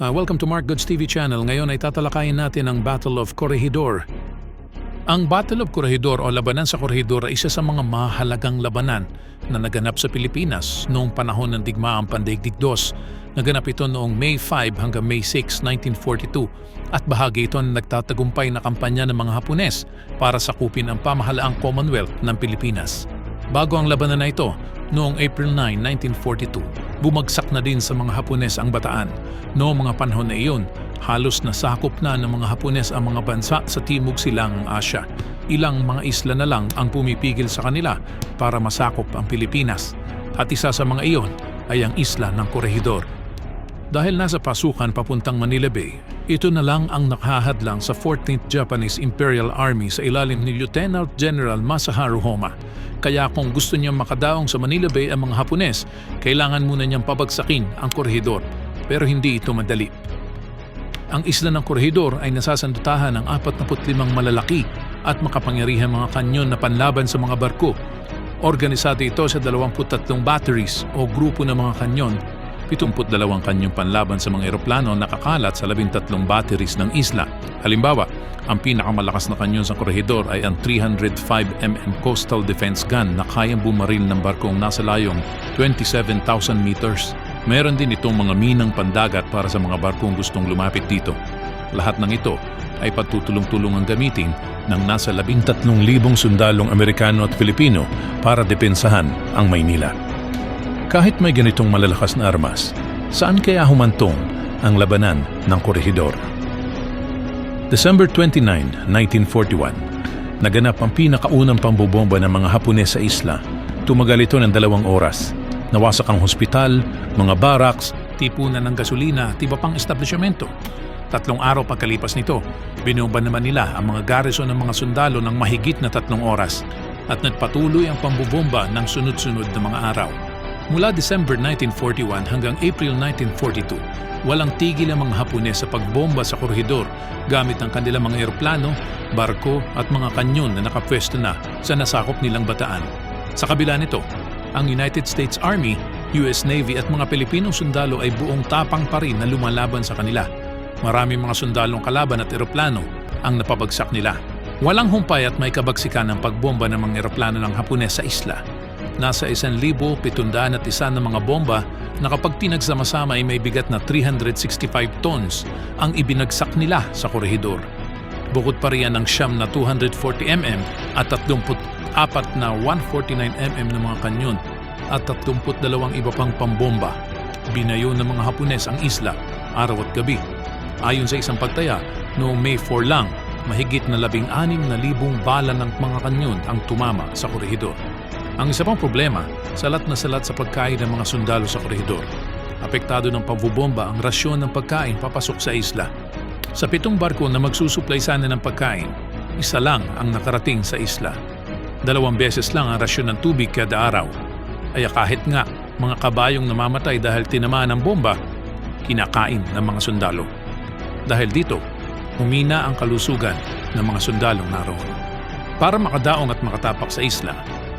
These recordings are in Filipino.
Uh, welcome to Mark Goods TV channel. Ngayon ay tatalakayin natin ang Battle of Corregidor. Ang Battle of Corregidor o labanan sa Corregidor ay isa sa mga mahalagang labanan na naganap sa Pilipinas noong panahon ng digmaang Pandaigdig II. Naganap ito noong May 5 hanggang May 6, 1942 at bahagi ito ng nagtatagumpay na kampanya ng mga Hapones para sakupin ang pamahalaang Commonwealth ng Pilipinas. Bago ang labanan na ito, noong April 9, 1942, bumagsak na din sa mga Hapones ang bataan. Noong mga panahon na iyon, halos nasakop na ng mga Hapones ang mga bansa sa Timog Silangang Asya. Ilang mga isla na lang ang pumipigil sa kanila para masakop ang Pilipinas. At isa sa mga iyon ay ang isla ng Corregidor. Dahil nasa pasukan papuntang Manila Bay, ito na lang ang nakahadlang sa 14th Japanese Imperial Army sa ilalim ni Lieutenant General Masaharu Homa. Kaya kung gusto niyang makadaong sa Manila Bay ang mga Hapones, kailangan muna niyang pabagsakin ang korhidor. Pero hindi ito madali. Ang isla ng korhidor ay nasasandutahan ng 45 malalaki at makapangyarihan mga kanyon na panlaban sa mga barko. Organisado ito sa 23 batteries o grupo ng mga kanyon 72 kanyong panlaban sa mga eroplano nakakalat sa 13 batteries ng isla. Halimbawa, ang pinakamalakas na kanyon sa korehidor ay ang 305mm Coastal Defense Gun na kayang bumaril ng barkong nasa layong 27,000 meters. Meron din itong mga minang pandagat para sa mga barkong gustong lumapit dito. Lahat ng ito ay patutulong-tulong ang gamitin ng nasa 13,000 sundalong Amerikano at Pilipino para depensahan ang Maynila. Kahit may ganitong malalakas na armas, saan kaya humantong ang labanan ng korehidor? December 29, 1941, naganap ang pinakaunang pambobomba ng mga Hapones sa isla. Tumagal ito ng dalawang oras. Nawasak ang hospital, mga barracks, tipunan ng gasolina, tiba pang establishmento. Tatlong araw pagkalipas nito, binumba naman nila ang mga garrison ng mga sundalo ng mahigit na tatlong oras at nagpatuloy ang pambobomba ng sunod-sunod na mga araw. Mula December 1941 hanggang April 1942, walang tigil ang mga Hapones sa pagbomba sa korhidor gamit ang kanilang mga eroplano, barko at mga kanyon na nakapwesto na sa nasakop nilang bataan. Sa kabila nito, ang United States Army, US Navy at mga Pilipinong sundalo ay buong tapang pa rin na lumalaban sa kanila. Maraming mga sundalong kalaban at eroplano ang napabagsak nila. Walang humpay at may kabagsikan ang pagbomba ng mga eroplano ng Hapones sa isla nasa 1,701 na mga bomba na kapag pinagsama-sama ay may bigat na 365 tons ang ibinagsak nila sa korehidor. Bukod pa riyan ng siyam na 240mm at 34 na 149mm na mga kanyon at 32 iba pang pambomba. Binayo ng mga Hapones ang isla araw at gabi. Ayon sa isang pagtaya, noong May 4 lang, mahigit na 16,000 bala ng mga kanyon ang tumama sa korehidor. Ang isa pang problema, salat na salat sa pagkain ng mga sundalo sa korehidor. Apektado ng pambubomba ang rasyon ng pagkain papasok sa isla. Sa pitong barko na magsusuplay sana ng pagkain, isa lang ang nakarating sa isla. Dalawang beses lang ang rasyon ng tubig kada araw. Kaya kahit nga mga kabayong namamatay dahil tinamaan ng bomba, kinakain ng mga sundalo. Dahil dito, humina ang kalusugan ng mga sundalong naroon. Para makadaong at makatapak sa isla,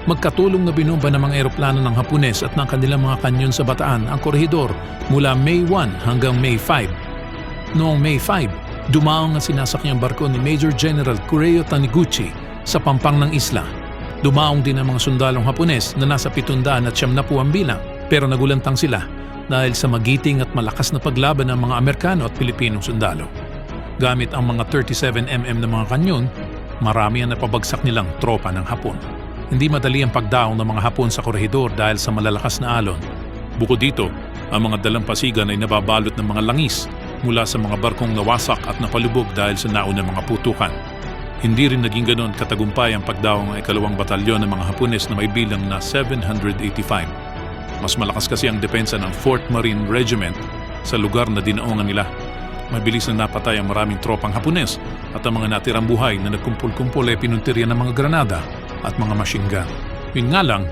Magkatulong na binomba ng mga eroplano ng Hapones at ng kanilang mga kanyon sa bataan ang korehidor mula May 1 hanggang May 5. Noong May 5, dumaong ang sinasakyang barko ni Major General Kureo Taniguchi sa pampang ng isla. Dumaong din ang mga sundalong Hapones na nasa 700 at siyam na ang bilang pero nagulantang sila dahil sa magiting at malakas na paglaban ng mga Amerikano at Pilipinong sundalo. Gamit ang mga 37mm na mga kanyon, marami ang napabagsak nilang tropa ng Hapon. Hindi madali ang pagdaong ng mga Hapon sa korehidor dahil sa malalakas na alon. Bukod dito, ang mga dalampasigan ay nababalot ng mga langis mula sa mga barkong nawasak at napalubog dahil sa naunang mga putukan. Hindi rin naging ganoon katagumpay ang pagdaong ng ikalawang batalyon ng mga Hapones na may bilang na 785. Mas malakas kasi ang depensa ng 4th Marine Regiment sa lugar na dinaongan nila. Mabilis na napatay ang maraming tropang Hapones at ang mga natirang buhay na nagkumpul-kumpul ay pinuntirya ng mga granada at mga machine gun. Yun nga lang,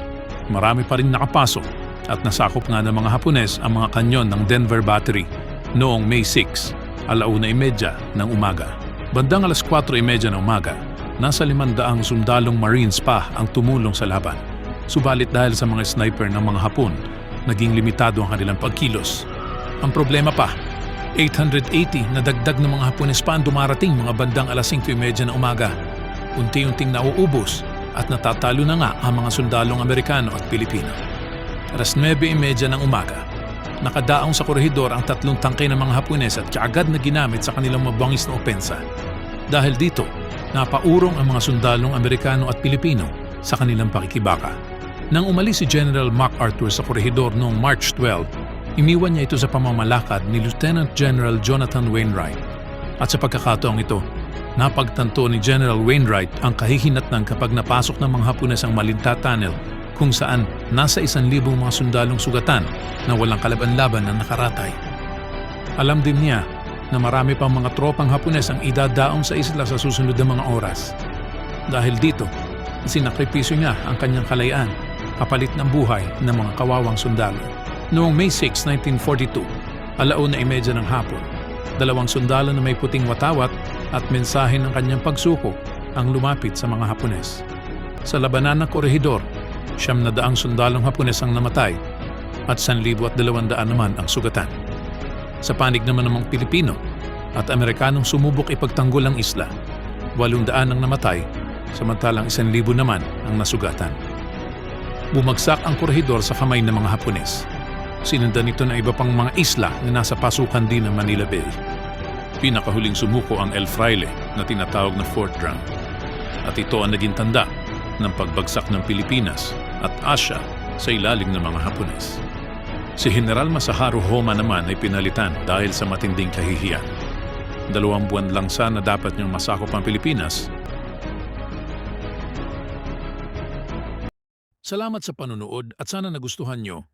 marami pa rin nakapasok at nasakop nga ng mga Hapones ang mga kanyon ng Denver Battery noong May 6, alauna imedya ng umaga. Bandang alas 4.30 ng umaga, nasa limandaang sundalong Marines pa ang tumulong sa laban. Subalit dahil sa mga sniper ng mga Hapon, naging limitado ang kanilang pagkilos. Ang problema pa, 880 na dagdag ng mga Hapones pa ang dumarating mga bandang alas 5.30 ng umaga. Unti-unting nauubos at natatalo na nga ang mga sundalong Amerikano at Pilipino. Alas 9.30 ng umaga, nakadaong sa korehidor ang tatlong tangke ng mga Hapones at kaagad na ginamit sa kanilang mabangis na opensa. Dahil dito, napaurong ang mga sundalong Amerikano at Pilipino sa kanilang pakikibaka. Nang umalis si General MacArthur sa korehidor noong March 12, iniwan niya ito sa pamamalakad ni Lieutenant General Jonathan Wainwright. At sa pagkakataong ito, napagtanto ni General Wainwright ang kahihinatnan kapag napasok ng mga Hapones ang Malinta Tunnel kung saan nasa isan libong mga sundalong sugatan na walang kalaban-laban na nakaratay. Alam din niya na marami pang mga tropang Hapones ang idadaong sa isla sa susunod na mga oras. Dahil dito, sinakripisyo niya ang kanyang kalayaan kapalit ng buhay ng mga kawawang sundalo. Noong May 6, 1942, alauna imedya ng hapon, dalawang sundalo na may puting watawat at mensahe ng kanyang pagsuko ang lumapit sa mga Hapones. Sa labanan ng korehidor, siyam na daang sundalong Hapones ang namatay at 1,200 naman ang sugatan. Sa panig naman ng mga Pilipino at Amerikanong sumubok ipagtanggol ang isla, 800 ang namatay samantalang 1,000 naman ang nasugatan. Bumagsak ang korehidor sa kamay ng mga Hapones. Sinundan nito ng iba pang mga isla na nasa pasukan din ng Manila Bay. Pinakahuling sumuko ang El Fraile na tinatawag na Fort Drum. At ito ang naging tanda ng pagbagsak ng Pilipinas at Asya sa ilalim ng mga Hapones. Si General Masaharu Homa naman ay pinalitan dahil sa matinding kahihiyan. Dalawang buwan lang sana dapat niyang masakop ang Pilipinas Salamat sa panunood at sana nagustuhan nyo